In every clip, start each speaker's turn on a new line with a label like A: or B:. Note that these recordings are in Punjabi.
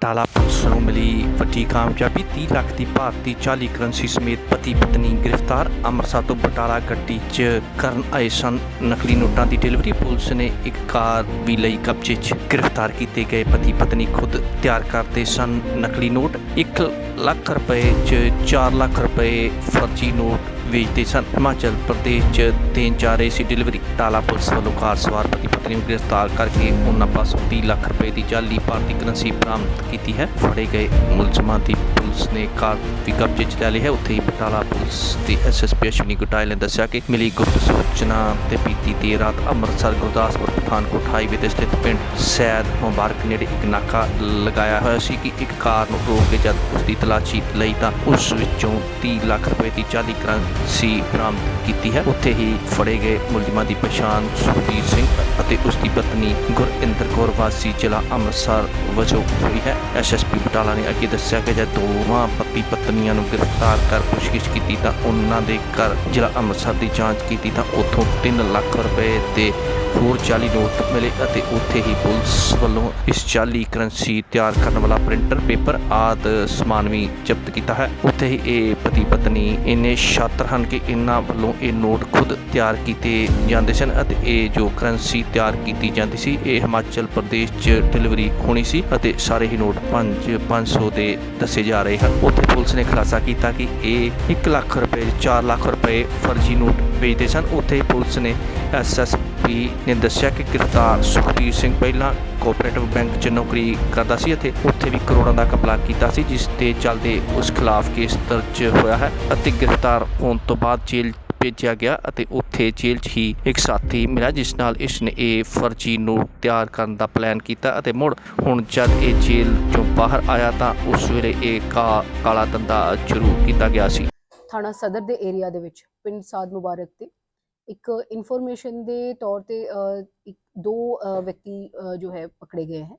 A: ਬਟਾਲਾ ਪੁਲਿਸ ਨੂੰ ਮਿਲੀ ਵੱਡੀ ਕਾਮਯਾਬੀ 30 ਲੱਖ ਦੀ ਭਾਰਤੀ 40 ਕਰੰਸੀ ਸਮੇਤ ਪਤੀ ਪਤਨੀ ਗ੍ਰਿਫਤਾਰ, ਅੰਮ੍ਰਿਤਸਰ ਤੋਂ ਬਟਾਲਾ ਗੱਡੀ 'ਚ ਕਰਨ ਆਏ ਸਨ। ਨਕਲੀ ਨੋਟਾਂ ਦੀ ਡਿਲੀਵਰੀ ਪੁਲਿਸ ਨੇ ਇੱਕ ਕਾਰ ਵੀ ਲਈ ਕਬਜ਼ੇ 'ਚ। ਗ੍ਰਿਫਤਾਰ ਕੀਤੇ ਗਏ ਪਤੀ ਪਤਨੀ ਖੁਦ ਤਿਆਰ ਕਰਦੇ ਸਨ। ਨਕਲੀ ਨੋਟ 1 ਲੱਖ ਰੁਪਏ 'ਚ 4 ਲੱਖ ਰੁਪਏ ਫਰਜ਼ੀ ਨੋਟ ਵੇਚਦੇ ਸਨ। ਹਿਮਾਚਲ ਪ੍ਰਦੇਸ਼ 'ਚ ਦੇਣ ਜਾ ਰਹੇ ਸੀ ਡਿਲੀਵਰੀ ਟਾਲਾ ਪੁਲਿਸ ਵੱਲੋਂ ਕਾਰ ਸਵਾਰ ਪਤੀ ਪਤਨੀ ਨੂੰ ਗ੍ਰਿਫਤਾਰ ਕਰਕੇ ਉਹਨਾਂ ਪਾਸੋਂ 30 ਲੱਖ ਰੁਪਏ ਦੀ ਜਾਲੀ ਭਾਰਤੀ ਕਰੰਸੀ ਬਰਾਮਦ ਕੀਤੀ ਹੈ। ਫੜੇ ਗਏ ਮੁਲਜ਼ਮਾਂ ਦੀ ਪੁਲਿਸ ਨੇ ਕਾਰ ਵੀ ਕਬਜ਼ੇ 'ਚ ਲੈ ਲਈ ਹੈ। ਉੱਥੇ ਹੀ ਬਟਾਲਾ ਪੁਲਿਸ ਦੇ ਐਸਐਸਪੀ ਅਸ਼ਵਨੀ ਗੁਟਾਇਲ ਨੇ ਦੱਸਿਆ ਕਿ ਮਿਲੀ ਗੁਪਤ ਸੂਚਨਾ ਤੇ ਬੀਤੀ ਦੇਰ ਰਾਤ ਅੰਮ੍ਰਿਤਸਰ ਗੁਰਦਾਸਪੁਰ, ਪਠਾਨਕੋਟ ਹਾਈਵੇ ਤੇ ਸਥਿਤ ਪਿੰਡ ਸੈਦ ਮੁਬਾਰਕ ਨੇੜੇ ਇੱਕ ਨਾਕਾ ਲਗਾਇਆ ਹੋਇਆ ਸੀ ਕਿ ਇੱਕ ਕਾਰ ਨੂੰ ਰੋਕ ਕੇ ਜਦ ਉਸ ਦੀ ਤਲਾਸ਼ੀ ਲਈ ਤਾਂ ਉਸ ਵਿੱਚੋਂ 30 ਲੱਖ ਰੁਪਏ ਦੀ ਚਾਲੀ ਕਰੰਸੀ ਬਰਾਮਦ ਕੀਤੀ ਹੈ। ਉੱਥੇ ਹੀ ਫੜੇ ਗਏ ਮੁਲਜ਼ਮਾਂ ਦੀ ਪਛਾਣ ਸੁਖਬੀਰ ਸਿੰਘ ਅਤੇ ਉਸ ਦੀ ਪਤਨੀ ਗੁਰਿੰਦਰ ਕੌਰ ਵਾਸੀ ਜ਼ਿਲ੍ਹਾ ਅੰਮ੍ਰਿਤਸਰ ਵਜੋਂ ਹੋਈ ਹੈ। ਐਸਐਸਪੀ ਬਟਾਲਾ ਨੇ ਅੱਗੇ ਦੱਸਿਆ ਕਿ ਜਦ ਦੋਵਾਂ ਪਤੀ ਪਤਨੀਆਂ ਨੂੰ ਗ੍ਰਿਫਤਾਰ ਕਰ ਪੁੱਛਗਿੱਛ ਕੀਤੀ ਤਾਂ ਉਹਨਾਂ ਦੇ ਘਰ ਜ਼ਿਲ੍ਹਾ ਅੰਮ੍ਰਿਤਸਰ ਦੀ ਜਾਂਚ ਕੀਤੀ ਤਾਂ ਉੱਥੋਂ 3 ਲੱਖ ਰੁਪਏ ਦੇ ਹੋਰ 40 ਨੋਟ ਮਿਲੇ ਅਤੇ ਉੱਥੇ ਹੀ ਪੁਲਿਸ ਵੱਲੋਂ ਇਸ 40 ਕਰੰਸੀ ਤਿਆਰ ਕਰਨ ਵਾਲਾ ਪ੍ਰਿੰਟਰ, ਪੇਪਰ ਆਦ ਸਮਾਨ ਵੀ ਜ਼ਬਤ ਕੀਤਾ ਹੈ। ਉੱਥੇ ਹੀ ਇਹ ਪਤੀ ਪਤਨੀ ਇੰਨੇ ਸ਼ਾਤਰ ਹਨ ਕਿ ਇਹਨਾਂ ਵੱਲੋਂ ਇਹ ਨੋਟ ਖੁਦ ਤਿਆਰ ਕੀਤੇ ਜਾਂਦੇ ਸਨ ਅਤੇ ਇਹ ਜੋ ਕਰੰਸੀ ਤਿਆਰ ਕੀਤੀ ਜਾਂਦੀ ਸੀ, ਇਹ ਹਿਮਾਚਲ ਪ੍ਰਦੇਸ਼ 'ਚ ਡਿਲੀਵਰੀ ਹੋਣੀ ਸੀ ਅਤੇ ਸਾਰੇ ਹੀ ਨੋਟ 5 500 ਦੇ ਦੱਸੇ ਜਾ ਰਹੇ ਹਨ। ਉੱਥੇ ਪੁਲਿਸ ਨੇ ਖੁਲਾਸਾ ਕੀਤਾ ਕਿ ਇਹ 1 ਲੱਖ ਰੁਪਏ 4 ਲੱਖ ਰੁਪਏ ਫਰਜ਼ੀ ਨੋਟ ਵੇਚਦੇ ਸਨ। ਉੱਥੇ ਪੁਲਿਸ ਨੇ ਐਸਐਸਪੀ ਨੇ ਦੱਸਿਆ ਕਿ ਗ੍ਰਿਫਤਾਰ ਸੁਖਬੀਰ ਸਿੰਘ ਪਹਿਲਾਂ ਕੋਆਪਰੇਟਿਵ ਬੈਂਕ 'ਚ ਨੌਕਰੀ ਕਰਦਾ ਸੀ ਅਤੇ ਉੱਥੇ ਵੀ ਕਰੋੜਾਂ ਦਾ ਕਬਲਾ ਕੀਤਾ ਸੀ, ਜਿਸ ਤੇ ਚੱਲਦੇ ਉਸ ਖਿਲਾਫ ਕੇਸ ਦਰਜ ਹੋਇਆ ਹੈ ਅਤੇ ਗ੍ਰਿਫਤਾਰ ਹੋਣ ਤੋਂ ਬਾਅਦ ਜੇਲ੍ਹ ਭੇਜਿਆ ਗਿਆ ਅਤੇ ਉੱਥੇ ਜੇਲ੍ਹ 'ਚ ਹੀ ਇੱਕ ਸਾਥੀ ਮਿਲਿਆ, ਜਿਸ ਨਾਲ ਇਸ ਨੇ ਇਹ ਫਰਜ਼ੀ ਨੋਟ ਤਿਆਰ ਕਰਨ ਦਾ ਪਲਾਨ ਕੀਤਾ ਅਤੇ ਮੁੜ ਹੁਣ ਜਦ ਇਹ ਜੇਲ੍ਹ 'ਚੋਂ ਬਾਹਰ ਆਇਆ ਤਾਂ ਉਸ ਵੇਲੇ ਇਹ ਕਾ ਕਾਲਾ ਧੰਦਾ ਸ਼ੁਰੂ ਕੀਤਾ ਗਿਆ ਸੀ।
B: ਥਾਣਾ ਸਦਰ ਦੇ ਏਰੀਆ ਦੇ ਵਿੱਚ ਪਿੰਡ ਸਾਦ ਮੁਬਾਰਕ ਤੇ ਇੱਕ ਇਨਫੋਰਮੇਸ਼ਨ ਦੇ ਤੌਰ ਤੇ ਅ, ਇੱਕ ਦੋ अ, व्यक्ति अ, जो है पकड़े गए हैं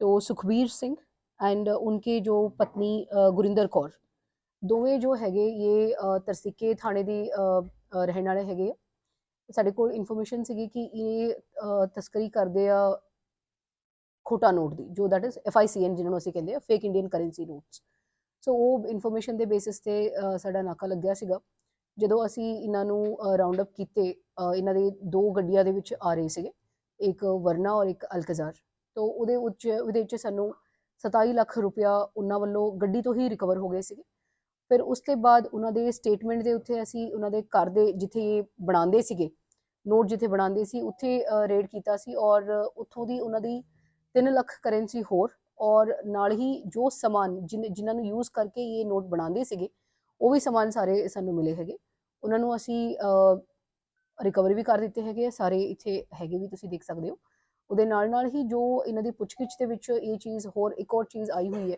B: तो सुखबीर सिंह एंड उनके जो पत्नी अ, गुरिंदर कौर ਦੋਵੇਂ ਜੋ ਹੈਗੇ ਇਹ ਅ, ਤਰਸਿੱਕੇ ਥਾਣੇ ਦੀ ਅ, ਅ, ਰਹਿਣ ਵਾਲੇ ਹੈਗੇ ਆ ਸਾਡੇ ਕੋਲ ਇਨਫੋਰਮੇਸ਼ਨ ਸੀਗੀ ਕਿ ਇਹ ਅ, ਤਸਕਰੀ ਕਰਦੇ ਆ ਖੋਟਾ ਨੋਟ ਦੀ ਜੋ ਦੈਟ ਇਜ਼ ਐਫਆਈਸੀਐਨ ਜਿਹਨੂੰ ਅਸੀਂ ਕਹਿੰਦੇ ਆ fake Indian currency notes so ਉਹ ਇਨਫੋਰਮੇਸ਼ਨ ਦੇ ਬੇਸਿਸ ਤੇ ਸਾਡਾ ਨਾਕਾ ਲੱਗਿਆ ਸੀਗਾ। ਜਦੋਂ ਅਸੀਂ ਇਹਨਾਂ ਨੂੰ ਰਾਉਂਡ ਅਪ ਕੀਤੇ ਇਹਨਾਂ ਦੇ ਦੋ ਗੱਡੀਆਂ ਦੇ ਵਿੱਚ ਆ ਰਹੇ ਸੀਗੇ। ਇੱਕ ਵਰਨਾ ਔਰ ਇੱਕ ਅਲਕਜ਼ਾਰ। ਤੋਂ, ਉਹਦੇ ਉੱਚ, ਉਹਦੇ ਵਿੱਚ ਸਾਨੂੰ 27 ਲੱਖ ਰੁਪਇਆ ਉਹਨਾਂ ਵੱਲੋਂ ਗੱਡੀ ਤੋਂ ਹੀ ਰਿਕਵਰ ਹੋ ਗਏ ਸੀਗੇ। ਫਿਰ ਉਸ ਤੋਂ ਬਾਅਦ ਉਹਨਾਂ ਦੇ ਸਟੇਟਮੈਂਟ ਦੇ ਉੱਤੇ ਅਸੀਂ ਉਹਨਾਂ ਦੇ ਘਰ ਦੇ ਜਿੱਥੇ ਇਹ ਬਣਾਉਂਦੇ ਸੀਗੇ ਨੋਟ ਜਿੱਥੇ ਬਣਾਉਂਦੇ ਸੀ, ਉੱਥੇ ਰੇਡ ਕੀਤਾ ਸੀ। ਔਰ ਉੱਥੋਂ ਦੀ ਉਹਨਾਂ ਦੀ 3 ਲੱਖ ਕਰੰਸੀ ਹੋਰ ਔਰ ਨਾਲ ਹੀ ਜੋ ਸਮਾਨ ਜਿਨ- ਜਿਨ੍ਹਾਂ ਨੂੰ ਯੂਜ਼ ਕਰਕੇ ਇਹ ਨੋਟ ਬਣਾਉਂਦੇ ਸੀਗੇ, ਉਹ ਵੀ ਸਮਾਨ ਸਾਰੇ ਸਾਨੂੰ ਮਿਲੇ ਹੈਗੇ। ਉਹਨਾਂ ਨੂੰ ਅਸੀਂ ਰਿਕਵਰੀ ਵੀ ਕਰ ਦਿੱਤੇ ਹੈਗੇ ਸਾਰੇ ਇੱਥੇ ਹੈਗੇ ਵੀ ਤੁਸੀਂ ਦੇਖ ਸਕਦੇ ਹੋ। ਉਹਦੇ ਨਾਲ ਨਾਲ ਹੀ ਜੋ ਇਹਨਾਂ ਦੀ ਪੁੱਛਗਿੱਛ ਦੇ ਵਿੱਚ ਇਹ ਚੀਜ਼ ਹੋਰ, ਇੱਕ ਹੋਰ ਚੀਜ਼ ਆਈ ਹੋਈ ਹੈ।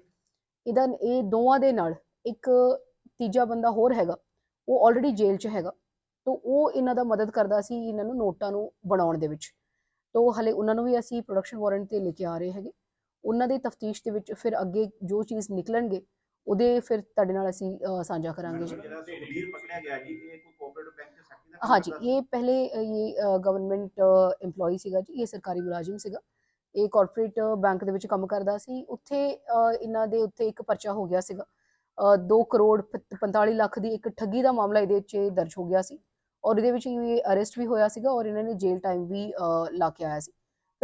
B: ਇਹਦਾ, ਇਹ ਦੋਵਾਂ ਦੇ ਨਾਲ ਇੱਕ ਤੀਜਾ ਬੰਦਾ ਹੋਰ ਹੈਗਾ, ਉਹ ਆਲਰੇਡੀ ਜੇਲ੍ਹ 'ਚ ਹੈਗਾ। ਤੋਂ ਉਹ ਇਹਨਾਂ ਦਾ ਮਦਦ ਕਰਦਾ ਸੀ ਇਹਨਾਂ ਨੂੰ ਨੋਟਾਂ ਨੂੰ ਬਣਾਉਣ ਦੇ ਵਿੱਚ। ਤੋਂ ਹਲੇ ਉਹਨਾਂ ਨੂੰ ਵੀ ਅਸੀਂ ਪ੍ਰੋਡਕਸ਼ਨ ਵਾਰੰਟ ਤੇ ਲੈ ਕੇ ਆ ਰਹੇ ਹੈਗੇ। ਉਹਨਾਂ ਦੀ ਤਫਤੀਸ਼ ਦੇ ਵਿੱਚ ਫਿਰ ਅੱਗੇ ਜੋ ਚੀਜ਼ ਨਿਕਲਣਗੇ ਉਹਦੇ ਫਿਰ ਤੁਹਾਡੇ ਨਾਲ ਅਸੀਂ ਸਾਂਝਾ ਕਰਾਂਗੇ। ਜੀ
C: ਜਿਹੜਾ ਸੁਖਬੀਰ ਪਕੜਿਆ ਗਿਆ ਜੀ ਇਹ ਕੋਈ ਕੋਆਪਰੇਟਿਵ ਬੈਂਕ ਦੇ ਸੈਕਟਰੀ ਦਾ ਕੰਮ
B: ਹਾਂਜੀ? ਇਹ ਪਹਿਲੇ ਇਹ ਗਵਰਨਮੈਂਟ EMPLOYE ਸੀਗਾ ਜੀ ਇਹ ਸਰਕਾਰੀ ਮੁਲਾਜ਼ਮ ਸੀਗਾ। ਇਹ ਕਾਰਪੋਰੇਟ ਬੈਂਕ ਦੇ ਵਿੱਚ ਕੰਮ ਕਰਦਾ ਸੀ। ਉੱਥੇ ਇਹਨਾਂ ਦੇ ਉੱਤੇ ਇੱਕ ਪਰਚਾ ਹੋ ਗਿਆ ਸੀਗਾ। 2 ਕਰੋੜ ਪ- 45 ਲੱਖ ਦੀ ਇੱਕ ਠੱਗੀ ਦਾ ਮਾਮਲਾ ਇਹਦੇ ਵਿੱਚ ਦਰਜ ਹੋ ਗਿਆ ਸੀ। ਔਰ ਇਹਦੇ ਵਿੱਚ ਇਹ ਅਰੈਸਟ ਵੀ ਹੋਇਆ ਸੀਗਾ ਔਰ ਇਹਨਾਂ ਨੇ ਜੇਲ੍ਹ ਟਾਈਮ ਵੀ ਲਾ ਕੇ ਆਇਆ ਸੀ।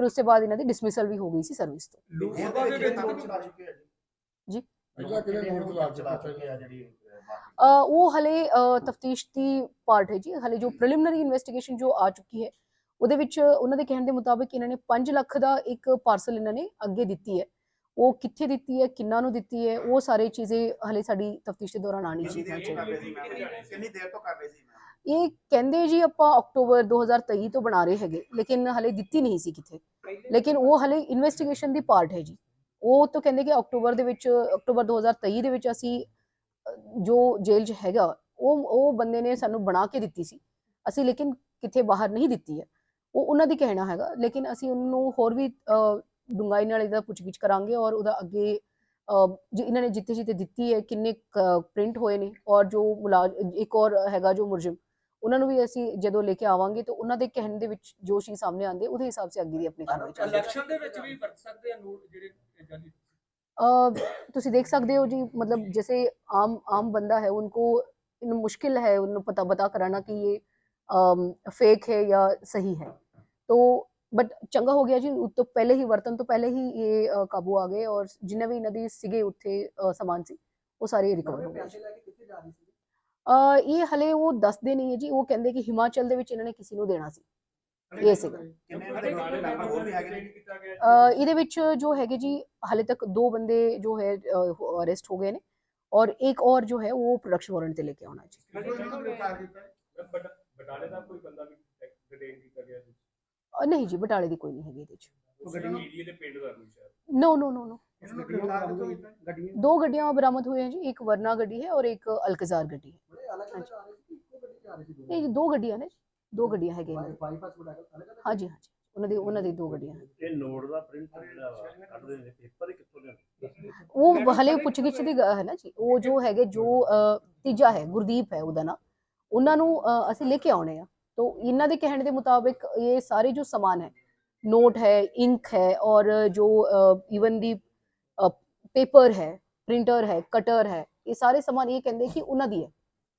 B: ਫਿਰ ਉਸ ਤੋਂ ਬਾਅਦ ਇਹਨਾਂ ਦੀ ਡਿਸਮਿਸਲ ਵੀ ਹੋ ਗਈ ਸੀ ਸਰਵਿਸ ਤੋਂ।
C: ਲੋਕ ਸਭਾ ਦੇ ਵਿੱਚ ਨੋਟ ਚਲਾ ਚੁੱਕੇ ਆ ਜੀ।
B: ਜੀ।
C: ਅਜਾ ਕਿਹੜੇ ਨੋਟ ਚਲਾ ਚਲਾ ਚੁੱਕੇ ਆ ਜਿਹੜੀ ਅਹ, ਬਾਕੀ
B: ਅ, ਉਹ ਹਲੇ ਤਫਤੀਸ਼ ਦੀ ਪਾਰਟ ਹੈ ਜੀ। ਹਲੇ ਜੋ ਪ੍ਰੀਲਿਮਿਨਰੀ ਇਨਵੈਸਟੀਗੇਸ਼ਨ ਜੋ ਆ ਚੁੱਕੀ ਹੈ ਉਹਦੇ ਵਿੱਚ ਉਹਨਾਂ ਦੇ ਕਹਿਣ ਦੇ ਮੁਤਾਬਕ ਇਹਨਾਂ ਨੇ 5 ਲੱਖ ਦਾ ਇੱਕ ਪਾਰਸਲ ਇਹਨਾਂ ਨੇ ਅੱਗੇ ਦਿੱਤੀ ਹੈ। ਉਹ ਕਿੱਥੇ ਦਿੱਤੀ ਹੈ ਕਿੰਨਾ ਨੂੰ ਦਿੱਤੀ ਹੈ ਉਹ ਸਾਰੇ ਚੀਜ਼ੇ ਹਲੇ ਸਾਡੀ ਤਫਤੀਸ਼ ਦੇ ਦੌਰਾਨ ਆਣੀ ਚਾਹੀਦੀ
C: ਕਿੰਨੀ ਦੇਰ ਤੋਂ ਕਰ ਰਹੇ ਸੀ
B: ਇਹ ਕਹਿੰਦੇ ਜੀ ਆਪਾਂ ਅਕਤੂਬਰ 2023 ਤੋਂ ਬਣਾ ਰਹੇ ਹੈਗੇ ਲੇਕਿਨ ਹਲੇ ਦਿੱਤੀ ਨਹੀਂ ਸੀ ਕਿਥੇ ਲੇਕਿਨ ਉਹ ਹਲੇ ਇਨਵੈਸਟੀਗੇਸ਼ਨ ਦੀ ਪਾਰਟ ਹੈ ਜੀ। ਉਹ ਤਾਂ ਕਹਿੰਦੇ ਕਿ ਅਕਤੂਬਰ ਦੇ ਵਿੱਚ ਅਕਤੂਬਰ 2023 ਦੇ ਵਿੱਚ ਅਸੀਂ ਜੋ ਜੇਲ੍ਹ 'ਚ ਹੈਗਾ ਉਹ ਉਹ ਬੰਦੇ ਨੇ ਸਾਨੂੰ ਬਣਾ ਕੇ ਦਿੱਤੀ ਸੀ। ਅਸੀਂ ਲੇਕਿਨ ਕਿਤੇ ਬਾਹਰ ਨਹੀਂ ਦਿੱਤੀ ਹੈ। ਉਹ ਉਹਨਾਂ ਦੀ ਕਹਿਣਾ ਹੈਗਾ ਲੇਕਿਨ ਅਸੀਂ ਉਹਨੂੰ ਹੋਰ ਵੀ ਅ, ਡੂੰਘਾਈ ਨਾਲ ਇਹਦਾ ਪੁੱਛਗਿੱਛ ਕਰਾਂਗੇ ਔਰ ਉਹਦਾ ਅੱਗੇ ਅ, ਇਹਨਾਂ ਨੇ ਜਿੱਥੇ ਜਿੱਥੇ ਦਿੱਤੀ ਹੈ ਕਿੰਨੇ ਪ੍ਰਿੰਟ ਹੋਏ ਨੇ ਔਰ ਜੋ ਮੁਲਾਜ਼ਮ ਇੱਕ ਔਰ ਹੈਗਾ ਜੋ ਮੁਲਜ਼ਮ ਉਹਨਾਂ ਨੂੰ ਵੀ ਅਸੀਂ ਜਦੋਂ ਲੈ ਕੇ ਆਵਾਂਗੇ ਤਾਂ ਉਹਨਾਂ ਦੇ ਕਹਿਣ ਦੇ ਵਿੱਚ ਜੋ ਚੀਜ਼ ਸਾਹਮਣੇ ਆਉਂਦੇ ਉਹਦੇ ਹਿਸਾਬ ਸੇ ਅੱਗੇ ਦੀ ਆਪਣੀ ਕਾਰਵਾਈ ਚੱਲੇਗੀ
D: ਇਲੈਕਸ਼ਨ ਦੇ ਵਿੱਚ ਵੀ ਵਰਤ ਸਕਦੇ ਆ ਨੋਟ ਜਿਹੜੇ ਜਾਨੀ
B: ਅ, ਤੁਸੀਂ ਦੇਖ ਸਕਦੇ ਹੋ ਜੀ मतलब जैसे आम आम बंदा है उनको इन मुश्किल है उन्हें पता बता कराना कि ये फेक है या सही है तो ਬਟ ਚੰਗਾ ਹੋ ਗਿਆ ਜੀ ਉਹ ਤੋਂ ਪਹਿਲੇ ਹੀ ਵਰਤਨ ਤੋਂ ਪਹਿਲੇ ਹੀ ਇਹ ਅ, ਕਾਬੂ ਆ ਗਏ ਔਰ ਜਿੰਨੇ ਵੀ ਇਹਨਾਂ ਦੀ ਸੀਗੇ ਉੱਥੇ ਅ, ਸਮਾਨ ਸੀ ਉਹ ਸਾਰੇ ਰਿਕਵਰ ਹੋ ਗਏ ਜੀ। ਅ, ਇਹ ਹਲੇ ਉਹ ਦੱਸਦੇ ਨਹੀਂ ਹੈ ਜੀ ਉਹ ਕਹਿੰਦੇ ਕਿ ਹਿਮਾਚਲ ਦੇ ਵਿੱਚ ਇਹਨਾਂ ਨੇ ਕਿਸੇ ਨੂੰ ਦੇਣਾ ਸੀ। ਇਹ ਅ, ਇਹਦੇ ਵਿੱਚ ਜੋ ਹੈਗੇ ਜੀ ਹਾਲੇ ਤੱਕ ਦੋ ਬੰਦੇ ਜੋ ਹੈ ਅਰੈਸਟ ਹੋ ਗਏ ਨੇ ਔਰ ਇੱਕ ਔਰ ਜੋ ਹੈ ਉਹ ਪ੍ਰੋਡਕਸ਼ਨ ਵਾਰੰਟ ਤੇ ਲੈ ਕੇ ਆਉਣਾ ਜੀ।
D: ਬਟਾਲੇ ਦਾ ਕੋਈ ਬੰਦਾ ਵੀ ਡਿਟੇਨ ਕੀਤਾ ਗਿਆ ਸੀ?
B: ਅ, ਨਹੀਂ ਜੀ ਬਟਾਲੇ ਦੀ ਕੋਈ ਨਹੀਂ ਹੈਗੀ ਇਹਦੇ ਵਿੱਚ
D: ਉਹ ਏਰੀਏ ਦੇ ਪਿੰਡ ਦਾ ਕੋਈ ਸ਼ਾਇਦ।
B: ਨੋ ਨੋ ਨੋ ਨੋ
C: ਨੂੰ ਗੱਡੀਆਂ?
B: ਦੋ ਗੱਡੀਆਂ ਬਰਾਮਦ ਹੋਈਆਂ ਜੀ ਇੱਕ ਵਰਨਾ ਗੱਡੀ ਹੈ ਔਰ ਇੱਕ ਅਲਕਜ਼ਾਰ ਗੱਡੀ ਹੈ। ਨਹੀਂ ਜੀ ਦੋ ਗੱਡੀਆਂ ਨੇ ਜੀ, ਦੋ ਗੱਡੀਆਂ ਹੈਗੀਆਂ ਦੀਆਂ। ਹਾਂਜੀ ਹਾਂਜੀ। ਉਹਨਾਂ ਦੀ ਉਹਨਾਂ ਦੀ ਦੋ ਗੱਡੀਆਂ ਹਨ
D: ਇਹ ਨੋਟ ਦਾ ਪ੍ਰਿੰਟ ਜਿਹੜਾ ਵਾ ਕੱਢਦੇ ਨੇ ਪੇਪਰ ਹੀ ਕਿੱਥੋਂ ਲਿਆਉਂਦੇ?
B: ਉਹ ਹਲੇ ਪੁੱਛਗਿੱਛ ਦੀ ਗ- ਹੈ ਨਾ ਜੀ ਉਹ ਜੋ ਹੈਗੇ ਜੋ ਅ, ਤੀਜਾ ਹੈ ਗੁਰਦੀਪ ਹੈ ਉਹਦਾ ਨਾਂ। ਉਹਨਾਂ ਨੂੰ ਅ, ਅਸੀਂ ਲੈ ਕੇ ਆਉਣੇ ਆ। तो ਇਹਨਾਂ ਦੇ ਕਹਿਣ ਦੇ ਮੁਤਾਬਿਕ ਇਹ ਸਾਰੇ ਜੋ ਸਮਾਨ ਹੈ ਨੋਟ ਹੈ ਇੰਕ ਹੈ ਔਰ ਜੋ ਇਵਨ ਦੀ ਪੇਪਰ ਹੈ ਪ੍ਰਿੰਟਰ ਹੈ ਕਟਰ ਹੈ ਇਹ ਸਾਰੇ ਸਮਾਨ ਇਹ ਕਹਿੰਦੇ ਕਿ ਉਹਨਾਂ ਦੀ ਹੈ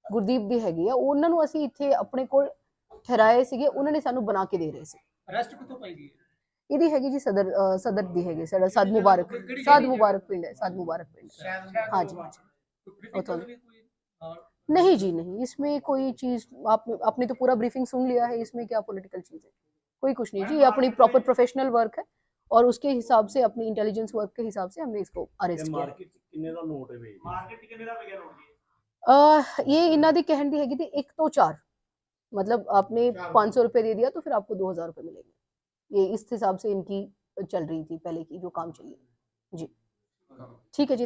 B: ਗੁਰਦੀਪ ਦੀ ਹੈਗੀ ਆ ਉਹਨਾਂ ਨੂੰ ਅਸੀਂ ਇੱਥੇ ਆਪਣੇ ਕੋਲ ਠਹਿਰਾਏ ਸੀਗੇ ਉਹਨਾਂ ਨੇ ਸਾਨੂੰ ਬਣਾ ਕੇ ਦੇ ਰਹੇ ਸੀ
E: ਅਰੈਸਟ ਕਿੱਥੋਂ ਪਾਈ ਗਈ ਹੈ?
B: ਇਹਦੀ ਹੈਗੀ ਜੀ ਸਦਰ ਅ, ਸਦਰ ਦੀ ਹੈਗੀ ਸਾਡਾ ਸਾਦ ਮੁਬਾਰਕ
E: ਕਿਹੜੀ
B: ਸਾਦ
E: ਜਗ੍ਹਾ ਦੀ
B: ਮੁਬਾਰਕ ਪਿੰਡ ਹੈ ਸਾਦ मुबारक पिंड है।
E: ਸ਼ਾਇਦ
B: हाँ जी, हाँ जी।
E: ਕੋਈ briefing
B: तो-
E: ਚੱਲ ਰਹੀ ਹੈ ਕੋਈ? ਹਾਂ,
B: नहीं जी नहीं इसमें कोई चीज आपने आपने तो पूरा ब्रीफिंग सुन लिया है इसमें क्या पॉलिटिकल चीज है कोई कुछ नहीं जी ये अपनी प्रॉपर प्रोफेशनल वर्क है और उसके हिसाब से अपनी इंटेलिजेंस वर्क के हिसाब से हमने इसको अरेस्ट
D: ਇਹ
B: किया है।
D: ਮਾਰਕੀਟ ਚ ਕਿੰਨੇ ਦਾ ਨੋਟ ਹੈ ਵੇ
C: ਮਾਰਕੀਟ ਚ ਕਿੰਨੇ ਦਾ ਵਿਕਿਆ ਨੋਟ ਜੀ
B: अह, ये इन्ना दी कहन दी हैगी थी एक तो चार मतलब आपने
C: चार
B: पाँच सौ रुपये दे दिया तो फिर आपको दो हजार रुपये मिलेंगे ये इस हिसाब से इनकी चल रही थी पहले की जो काम चली जी ठीक है जी